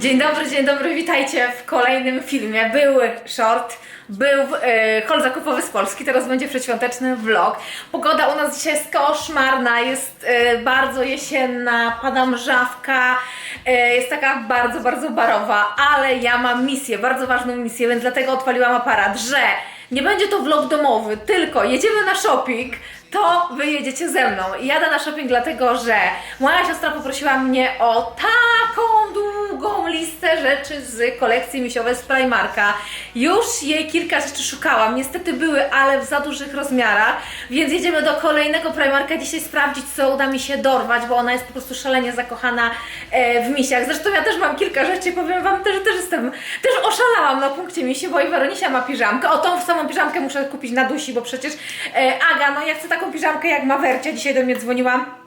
Dzień dobry, dzień dobry, witajcie w kolejnym filmie. Był short, był e, hol zakupowy z Polski, teraz będzie przedświąteczny vlog. Pogoda u nas dzisiaj jest koszmarna, jest e, bardzo jesienna, pada mrzawka, e, jest taka bardzo, bardzo barowa, ale ja mam misję, bardzo ważną misję, więc dlatego odpaliłam aparat, że nie będzie to vlog domowy, tylko jedziemy na shopping, to wy jedziecie ze mną. Jadę na shopping dlatego, że moja siostra poprosiła mnie o taką długą listę rzeczy z kolekcji misiowej z Primarka. Już jej kilka rzeczy szukałam, niestety były, ale w za dużych rozmiarach, więc jedziemy do kolejnego Primarka dzisiaj sprawdzić, co uda mi się dorwać, bo ona jest po prostu szalenie zakochana e, w misiach. Zresztą ja też mam kilka rzeczy, powiem Wam też, że też jestem, też oszalałam na punkcie misi, bo i Weronisia ma piżamkę. O, tą samą piżamkę muszę kupić na dusi, bo przecież e, Aga, no ja chcę taką piżamkę jak ma Wercia, dzisiaj do mnie dzwoniła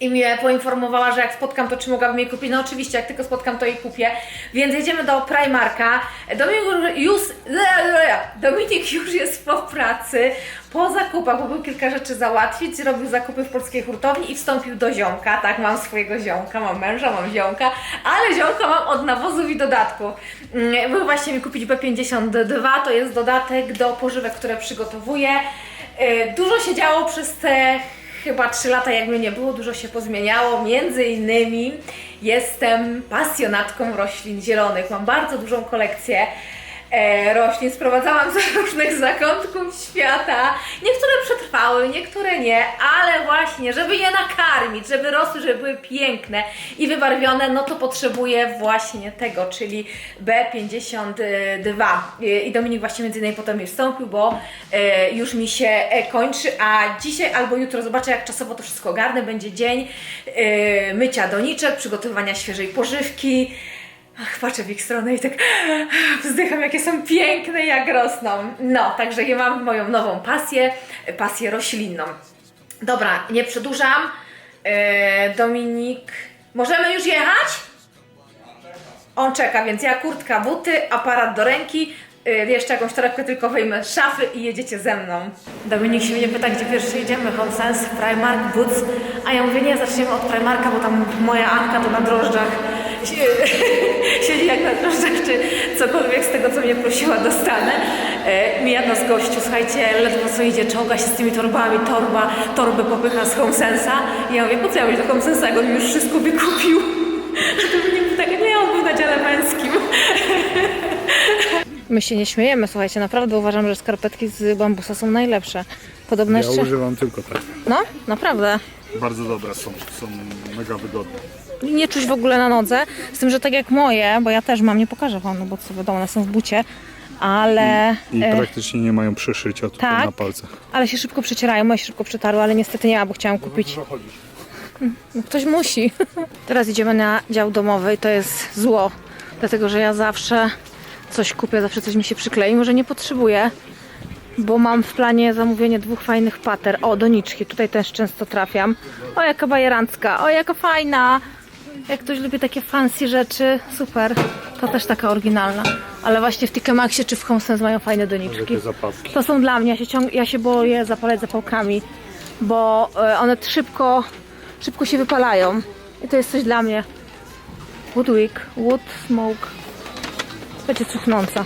i mnie poinformowała, że jak spotkam, to czy mogłabym jej kupić. No oczywiście, jak tylko spotkam, to jej kupię. Więc jedziemy do Primarka. Dominik już, Dominik już jest po pracy, po zakupach, bo był kilka rzeczy załatwić. Zrobił zakupy w polskiej hurtowni i wstąpił do ziomka. Tak, mam swojego ziomka, mam męża, mam ziomka, ale ziomka mam od nawozów i dodatków. Mm, Był właśnie mi kupić B52, to jest dodatek do pożywek, które przygotowuję. Yy, Dużo się działo przez te chyba 3 lata jak mnie nie było, dużo się pozmieniało. Między innymi jestem pasjonatką roślin zielonych. Mam bardzo dużą kolekcję roślin. Sprowadzałam z różnych zakątków świata. Niektóre przetrwały, niektóre nie, ale właśnie, żeby je nakarmić, żeby rosły, żeby były piękne i wybarwione, no to potrzebuję właśnie tego, czyli B52. E, I Dominik właśnie między innymi potem mi wstąpił, bo e, już mi się e, kończy, a dzisiaj albo jutro zobaczę, jak czasowo to wszystko ogarnę. Będzie dzień e, mycia doniczek, przygotowywania świeżej pożywki. Ach, patrzę w ich stronę i tak wzdycham, jakie są piękne, jak rosną. No, także ja mam moją nową pasję, pasję roślinną. Dobra, nie przedłużam. E, Dominik, możemy już jechać? On czeka, więc ja kurtka, buty, aparat do ręki, jeszcze jakąś torebkę tylko wyjmę z szafy i jedziecie ze mną. Dominik się mnie pyta, gdzie pierwszy jedziemy, Home Sense, Primark, Boots, a ja mówię, nie, zaczniemy od Primarka, bo tam moja Anka to na drożdżach siedzi jak na drożdżach, czy cokolwiek z tego, co mnie prosiła, dostanę. E, mi jedna z gościu, słuchajcie, ledwo co idzie, czołga się z tymi torbami, torba, torby popycha z Home Sense'a i ja mówię, po co ja do Home Sense'a, jak on już wszystko wykupił. A to mnie tak, nie, on był na dziale męskim. My się nie śmiejemy, słuchajcie, naprawdę uważam, że skarpetki z bambusa są najlepsze. Podobno Ja jeszcze... używam tylko tak. No, naprawdę. Bardzo dobre są, są mega wygodne. Nie czuć w ogóle na nodze. Z tym, że tak jak moje, bo ja też mam, nie pokażę wam, no bo co wiadomo, one są w bucie, ale... I e, praktycznie nie mają przeszycia tutaj tak. na palcach. ale się szybko przecierają, moje się szybko przetarły, ale niestety nie ma, bo chciałam kupić. No, ktoś musi. Teraz idziemy na dział domowy i to jest zło, dlatego że ja zawsze coś kupię, zawsze coś mi się przyklei, może nie potrzebuję, bo mam w planie zamówienie dwóch fajnych pater. O, doniczki, tutaj też często trafiam. O, jaka bajerancka, o, jaka fajna. Jak ktoś lubi takie fancy rzeczy, super. To też taka oryginalna. Ale właśnie w TK Maxie czy w HomeSense mają fajne doniczki. Zapałki. To są dla mnie, ja się, ciąg- ja się boję zapalać zapałkami, bo e, one szybko, szybko się wypalają. I to jest coś dla mnie. Woodwick, Wood Smoke. Będzie cuchnąca.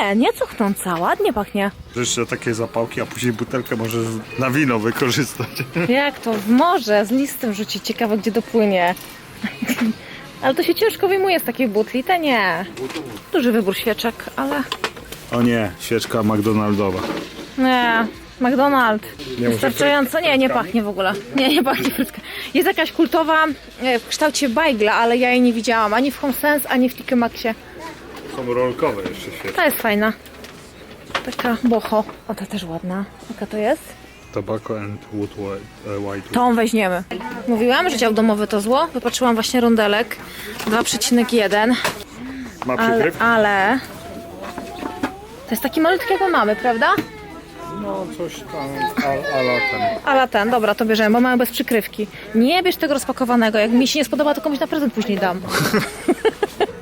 E, nie cuchnąca, ładnie pachnie. Jeszcze takie zapałki, a później butelkę możesz na wino wykorzystać. Jak to? W morze z listem rzucić, ciekawe gdzie dopłynie. Ale to się ciężko wyjmuje z takiej butli, te nie. Duży wybór świeczek, ale O nie, świeczka McDonaldowa. Nie, McDonald's. Nie, Wystarczająco. Nie, nie pachnie w ogóle. Nie, nie pachnie frytka. Jest jakaś kultowa e, w kształcie bajgla, ale ja jej nie widziałam ani w Home Sense, ani w TK Maxie. Są rolkowe jeszcze świeczki. Ta jest fajna. Taka boho. O, ta też ładna. Jaka to jest? Tobacco and wood white. e, white. Tą weźmiemy. Mówiłam, że dział domowy to zło. Wypatrzyłam właśnie rondelek 2,1. Ma Ale, przykryw? ale... To jest taki malutki jak my mamy, prawda? No coś tam, a, ala ten. Ale ten, dobra, to bierzemy, bo mamy bez przykrywki. Nie bierz tego rozpakowanego. Jak mi się nie spodoba, to komuś na prezent później dam.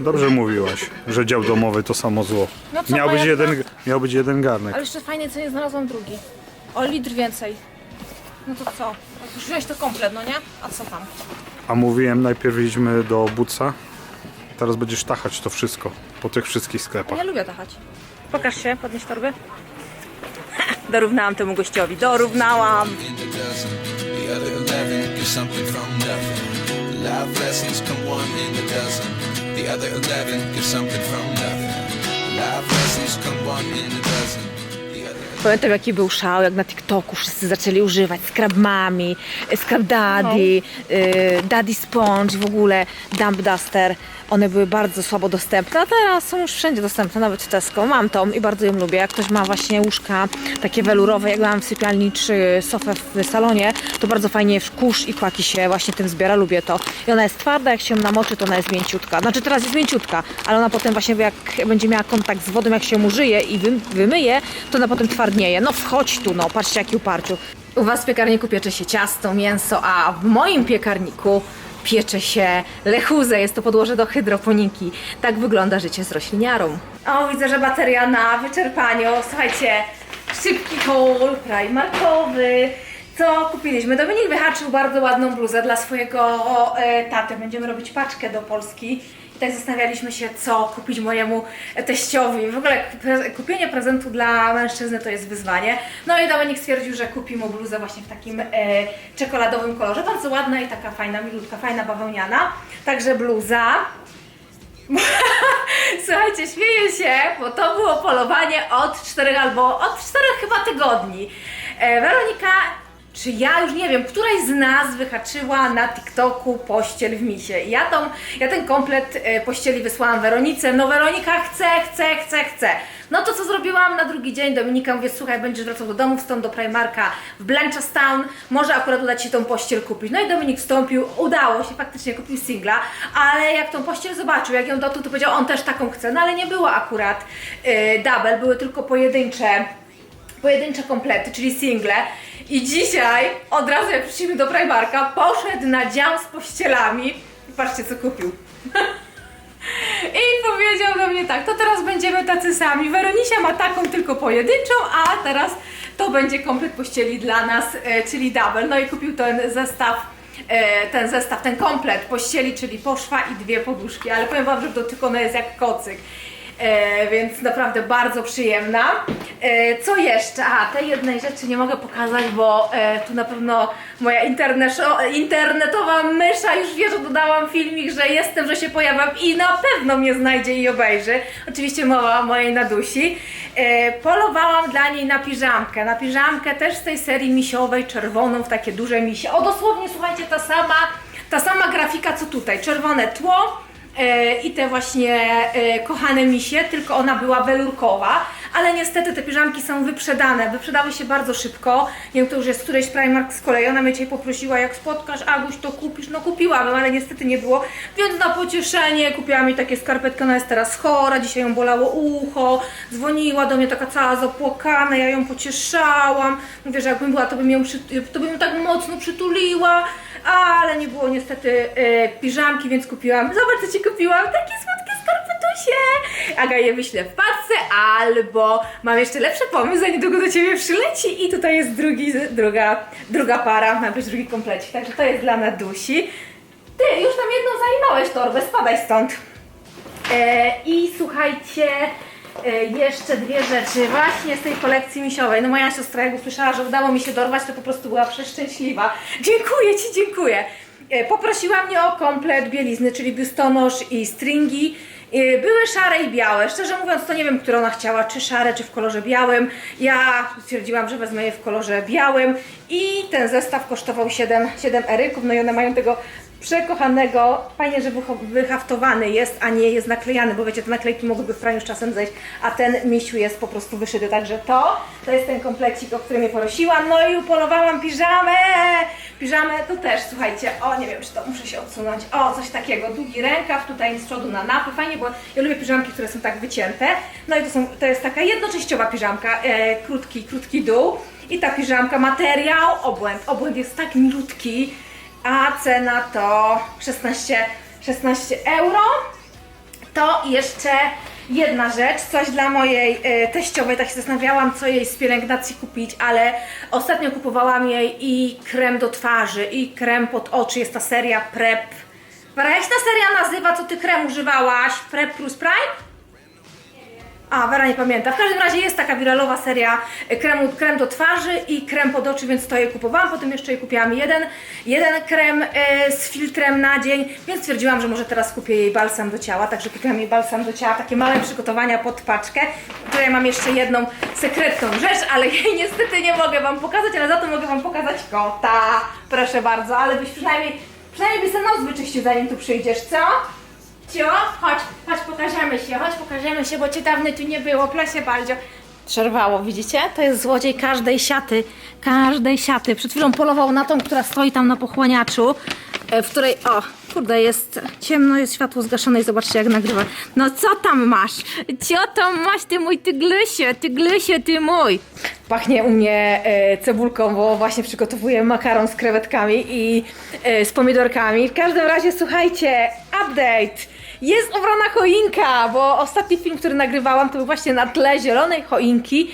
Dobrze mówiłaś, że dział domowy to samo zło. No co, miał, być jeden, miał być jeden garnek. Ale jeszcze fajnie, co nie znalazłam drugi. O litr więcej. No to co? Jak Już wziąłeś to komplet, no nie? A co tam? A mówiłem najpierw idźmy do Butsa, Teraz będziesz tachać to wszystko po tych wszystkich sklepach. Ja lubię tachać. Pokaż się, podnieś torby. Dorównałam temu gościowi, dorównałam. in a dozen. The other eleven get something from nothing. Life lessons come one in a dozen. The other eleven get something from nothing. Life lessons come one in a dozen. Pamiętam jaki był szał, jak na TikToku wszyscy zaczęli używać Scrub Mami, Scrub Daddy, y, Daddy Sponge, w ogóle Dump Duster. One były bardzo słabo dostępne, a teraz są już wszędzie dostępne, nawet w Tesco. Mam tą i bardzo ją lubię. Jak ktoś ma właśnie łóżka takie welurowe, jak mam w sypialni czy sofę w salonie, to bardzo fajnie kurz i kłaki się właśnie tym zbiera, lubię to. I ona jest twarda, jak się ją namoczy, to ona jest mięciutka. Znaczy teraz jest mięciutka, ale ona potem właśnie jak będzie miała kontakt z wodą, jak się użyje i wy, wymyje, to ona potem twardnieje. No wchodź tu, no, patrzcie jaki uparciu. U Was w piekarniku piecze się ciasto, mięso, a w moim piekarniku piecze się lechuzę. Jest to podłoże do hydroponiki. Tak wygląda życie z rośliniarą. O, widzę, że bateria na wyczerpaniu. Słuchajcie, szybki haul primarkowy. Co kupiliśmy? Dominik wyhaczył bardzo ładną bluzę dla swojego e, taty. Będziemy robić paczkę do Polski. Tak zastanawialiśmy się, co kupić mojemu teściowi. W ogóle kupienie prezentu dla mężczyzny to jest wyzwanie. No i Dominik stwierdził, że kupi mu bluzę właśnie w takim e, czekoladowym kolorze. Bardzo ładna i taka fajna, milutka, fajna bawełniana. Także bluza. Słuchajcie, śmieję się, bo to było polowanie od czterech albo od czterech chyba tygodni. E, Weronika, czy ja już nie wiem, któraś z nas wyhaczyła na TikToku pościel w misie. I ja, tą, ja ten komplet e, pościeli wysłałam Weronice. No Weronika chce, chce, chce, chce. No to co zrobiłam na drugi dzień? Dominika mówię, słuchaj, będziesz wracał do domu, wstąp do Primarka w Blanchardstown, może akurat uda Ci się tą pościel kupić. No i Dominik wstąpił, udało się, faktycznie kupił singla, ale jak tą pościel zobaczył, jak ją dotknął, to powiedział, on też taką chce, no ale nie było akurat y, double, były tylko pojedyncze pojedyncze komplety, czyli single. I dzisiaj, od razu jak przyszliśmy do Primarka, poszedł na dział z pościelami i patrzcie co kupił. I powiedział do mnie tak, to teraz będziemy tacy sami. Weronisia ma taką tylko pojedynczą, a teraz to będzie komplet pościeli dla nas, e, czyli double. No i kupił ten zestaw, e, ten zestaw, ten komplet pościeli, czyli poszwa i dwie poduszki, ale powiem Wam, że dotykona jest jak kocyk. E, więc naprawdę bardzo przyjemna. E, co jeszcze? A, tej jednej rzeczy nie mogę pokazać, bo e, tu na pewno moja interne- internetowa mysza już wie, że dodałam filmik, że jestem, że się pojawiam i na pewno mnie znajdzie i obejrzy. Oczywiście mowa o mojej Nadusi. E, polowałam dla niej na piżamkę. Na piżamkę też z tej serii misiowej, czerwoną, w takie duże misie. O, dosłownie, słuchajcie, ta sama, ta sama grafika co tutaj. Czerwone tło, i te właśnie e, kochane misie, tylko ona była welurkowa, ale niestety te piżamki są wyprzedane, wyprzedały się bardzo szybko, nie wiem, to już jest któreś Primark z kolei, ona mnie dzisiaj poprosiła, jak spotkasz Aguś, to kupisz, no kupiłabym, ale niestety nie było, więc na pocieszenie kupiłam jej takie skarpetki, ona jest teraz chora, dzisiaj ją bolało ucho, dzwoniła do mnie taka cała zapłakana, ja ją pocieszałam, mówię, że jakbym była, to bym ją, to bym ją tak mocno przytuliła, ale nie było niestety e, piżamki, więc kupiłam. Zobacz, co ci kupiłam. Takie słodkie skarpetusie. Aga je wyślę w paczce, albo mam jeszcze lepszy pomysł, za niedługo do ciebie przyleci i tutaj jest drugi, druga, druga para, ma być drugi komplecik. Także to jest dla Nadusi. Ty, już tam jedną zajmowałeś torbę, spadaj stąd. E, I słuchajcie, jeszcze dwie rzeczy właśnie z tej kolekcji misiowej. No moja siostra jak usłyszała, że udało mi się dorwać, to po prostu była przeszczęśliwa. Dziękuję Ci, dziękuję. E, Poprosiła mnie o komplet bielizny, czyli biustonosz i stringi. E, Były szare i białe. Szczerze mówiąc, to nie wiem, które ona chciała, czy szare, czy w kolorze białym. Ja stwierdziłam, że wezmę je w kolorze białym i ten zestaw kosztował 7, 7 eryków. No i one mają tego przekochanego, fajnie, że wyhaftowany jest, a nie jest naklejany, bo wiecie, te naklejki mogłyby w praniu z czasem zejść, a ten misiu jest po prostu wyszyty, także to, to jest ten komplecik, o który mnie prosiłam, no i upolowałam piżamę, piżamę to też, słuchajcie, o nie wiem, czy to muszę się odsunąć, o coś takiego, długi rękaw, tutaj z przodu na napy, fajnie, bo ja lubię piżamki, które są tak wycięte, no i to, są, to jest taka jednoczęściowa piżamka, e, krótki, krótki dół. I ta piżamka, materiał, obłęd, obłęd jest tak milutki, a cena to 16, 16 euro. To jeszcze jedna rzecz, coś dla mojej e, teściowej, tak się zastanawiałam, co jej z pielęgnacji kupić, ale ostatnio kupowałam jej i krem do twarzy, i krem pod oczy, jest ta seria Prep jak się ta seria nazywa, co ty krem używałaś? Prep Plus Prime? A, Wera nie pamięta. W każdym razie jest taka wiralowa seria e, kremu, krem do twarzy i krem pod oczy, więc to je kupowałam. Potem jeszcze je kupiłam jeden, jeden krem e, z filtrem na dzień, więc stwierdziłam, że może teraz kupię jej balsam do ciała. Także kupiłam jej balsam do ciała, takie małe przygotowania pod paczkę. Tutaj mam jeszcze jedną sekretną rzecz, ale jej niestety nie mogę Wam pokazać, ale za to mogę Wam pokazać kota. Proszę bardzo, ale byś przynajmniej, przynajmniej byś sobie nos wyczyścił zanim tu przyjdziesz, co? Cio, chodź, chodź, pokażemy się, chodź, pokażemy się, bo cię dawno tu nie było, proszę bardzo. Przerwało, widzicie? To jest złodziej każdej siaty, każdej siaty. Przed chwilą polował na tą, która stoi tam na pochłaniaczu, e, w której, o, kurde, jest ciemno, jest światło zgaszone i zobaczcie jak nagrywa. No co tam masz? Co tam masz, ty mój tyglysie, tyglysie, ty mój? Pachnie u mnie e, cebulką, bo właśnie przygotowuję makaron z krewetkami i e, z pomidorkami. W każdym razie, słuchajcie, update! Jest obrana choinka, bo ostatni film, który nagrywałam, to był właśnie na tle zielonej choinki.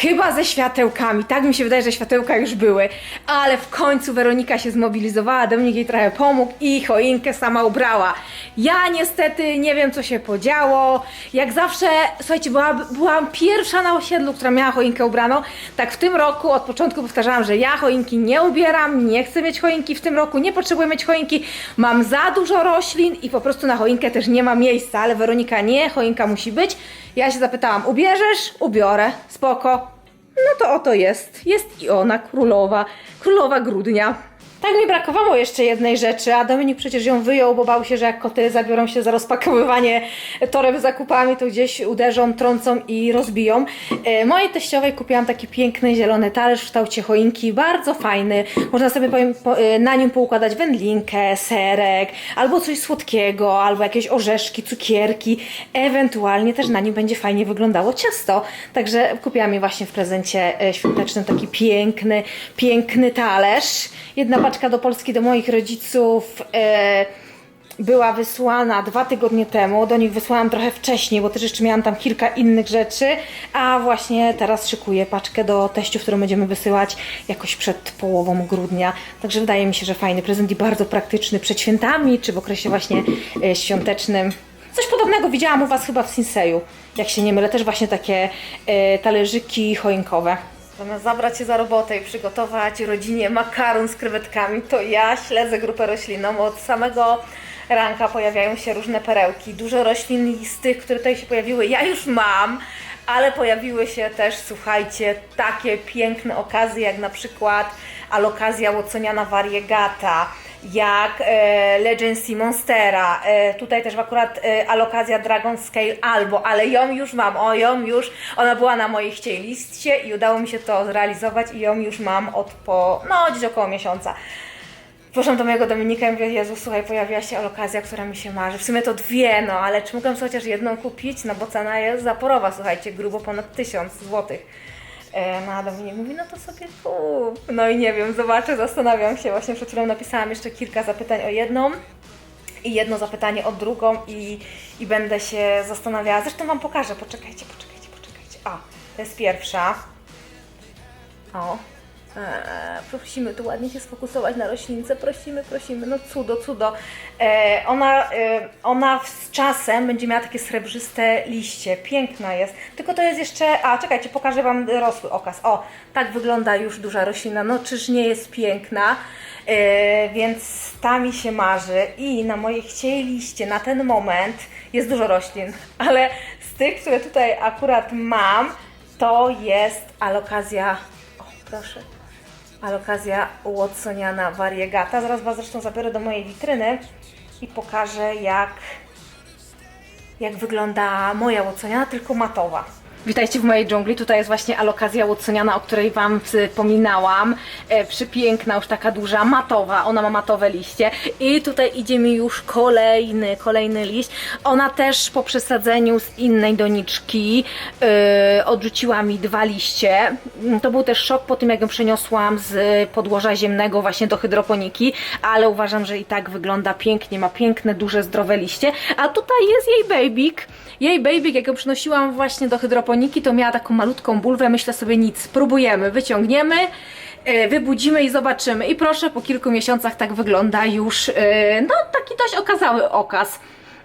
Chyba ze światełkami. Tak mi się wydaje, że światełka już były. Ale w końcu Weronika się zmobilizowała, Dominik jej trochę pomógł i choinkę sama ubrała. Ja niestety nie wiem, co się podziało. Jak zawsze, słuchajcie, była, byłam pierwsza na osiedlu, która miała choinkę ubraną. Tak w tym roku od początku powtarzałam, że ja choinki nie ubieram, nie chcę mieć choinki w tym roku, nie potrzebuję mieć choinki. Mam za dużo roślin i po prostu na choinkę też nie ma miejsca. Ale Weronika nie, choinka musi być. Ja się zapytałam, ubierzesz? Ubiorę. Spoko. No to oto jest. Jest i ona, królowa. Królowa grudnia. Tak mi brakowało jeszcze jednej rzeczy, a Dominik przecież ją wyjął, bo bał się, że jak koty zabiorą się za rozpakowywanie toreb z zakupami, to gdzieś uderzą, trącą i rozbiją. E, mojej teściowej kupiłam taki piękny zielony talerz w kształcie choinki, bardzo fajny. Można sobie e, na nim poukładać wędlinkę, serek, albo coś słodkiego, albo jakieś orzeszki, cukierki. Ewentualnie też na nim będzie fajnie wyglądało ciasto. Także kupiłam jej właśnie w prezencie e, świątecznym taki piękny, piękny talerz. Jedna paczka do Polski do moich rodziców. E, była wysłana dwa tygodnie temu. Do nich wysłałam trochę wcześniej, bo też jeszcze miałam tam kilka innych rzeczy. A właśnie teraz szykuję paczkę do teściów, którą będziemy wysyłać jakoś przed połową grudnia. Także wydaje mi się, że fajny prezent i bardzo praktyczny przed świętami, czy w okresie właśnie e, świątecznym. Coś podobnego widziałam u Was chyba w Sinseju, jak się nie mylę. Też właśnie takie e, talerzyki choinkowe. Zamiast zabrać się za robotę i przygotować rodzinie makaron z krewetkami, to ja śledzę grupę roślinną. Od samego ranka pojawiają się różne perełki. Dużo roślin z tych, które tutaj się pojawiły, ja już mam, ale pojawiły się też, słuchajcie, takie piękne okazje, jak na przykład alokazja łoconiana variegata, jak e, Legacy Monstera, e, tutaj też akurat e, alokazja Dragon Scale Albo, ale ją już mam, o ją już, ona była na mojej chciej liście i udało mi się to zrealizować i ją już mam od po, no gdzieś około miesiąca. Poszłam do mojego Dominika i mówię, Jezu, słuchaj, pojawiła się alokazja, która mi się marzy. W sumie to dwie, no, ale czy sobie chociaż jedną kupić? No bo cena jest zaporowa, słuchajcie, grubo ponad tysiąc złotych. E, No a Dominik mówi, no to sobie kup. No i nie wiem, zobaczę, zastanawiam się. Właśnie przed chwilą napisałam jeszcze kilka zapytań o jedną i jedno zapytanie o drugą i, i będę się zastanawiała. Zresztą Wam pokażę, poczekajcie, poczekajcie, poczekajcie. O, to jest pierwsza. O. Eee, prosimy tu ładnie się sfokusować na roślince, prosimy, prosimy, no cudo, cudo. Eee, ona, e, ona z czasem będzie miała takie srebrzyste liście, piękna jest, tylko to jest jeszcze, a czekajcie, pokażę Wam rosły okaz. O, tak wygląda już duża roślina, no czyż nie jest piękna, Eee, więc ta mi się marzy. I na mojej chciej liście na ten moment jest dużo roślin, ale z tych, które tutaj akurat mam, to jest alokazja, o proszę, alokazja Watsoniana variegata. Zaraz Was zresztą zabiorę do mojej witryny i pokażę jak, jak wygląda moja Watsoniana, tylko matowa. Witajcie w mojej dżungli. Tutaj jest właśnie alokazja Watsoniana, o której Wam wspominałam. E, już taka duża, matowa. Ona ma matowe liście. I tutaj idzie mi już kolejny, kolejny liść. Ona też po przesadzeniu z innej doniczki e, odrzuciła mi dwa liście. Mm, To był też szok po tym, jak ją przeniosłam z podłoża ziemnego właśnie do hydroponiki, ale uważam, że i tak wygląda pięknie. Ma piękne, duże, zdrowe liście. A tutaj jest jej babyk. Jej babyk, jak ją przynosiłam właśnie do hydroponiki, to miała taką malutką bulwę. Myślę sobie nic, spróbujemy, wyciągniemy. e, wybudzimy i zobaczymy. I proszę, po kilku miesiącach tak wygląda już, e, no taki dość okazały okaz.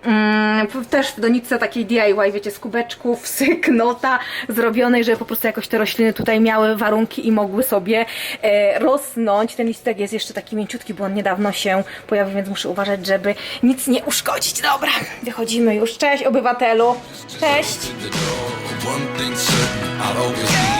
Mm, też w doniczce takiej DIY, wiecie, z kubeczków, z knota zrobionej, żeby po prostu jakoś te rośliny tutaj miały warunki i mogły sobie e, rosnąć. Ten listek jest jeszcze taki mięciutki, bo on niedawno się pojawił, więc muszę uważać, żeby nic nie uszkodzić. Dobra, wychodzimy już. Cześć obywatelu. Cześć. one thing certain, I'll always be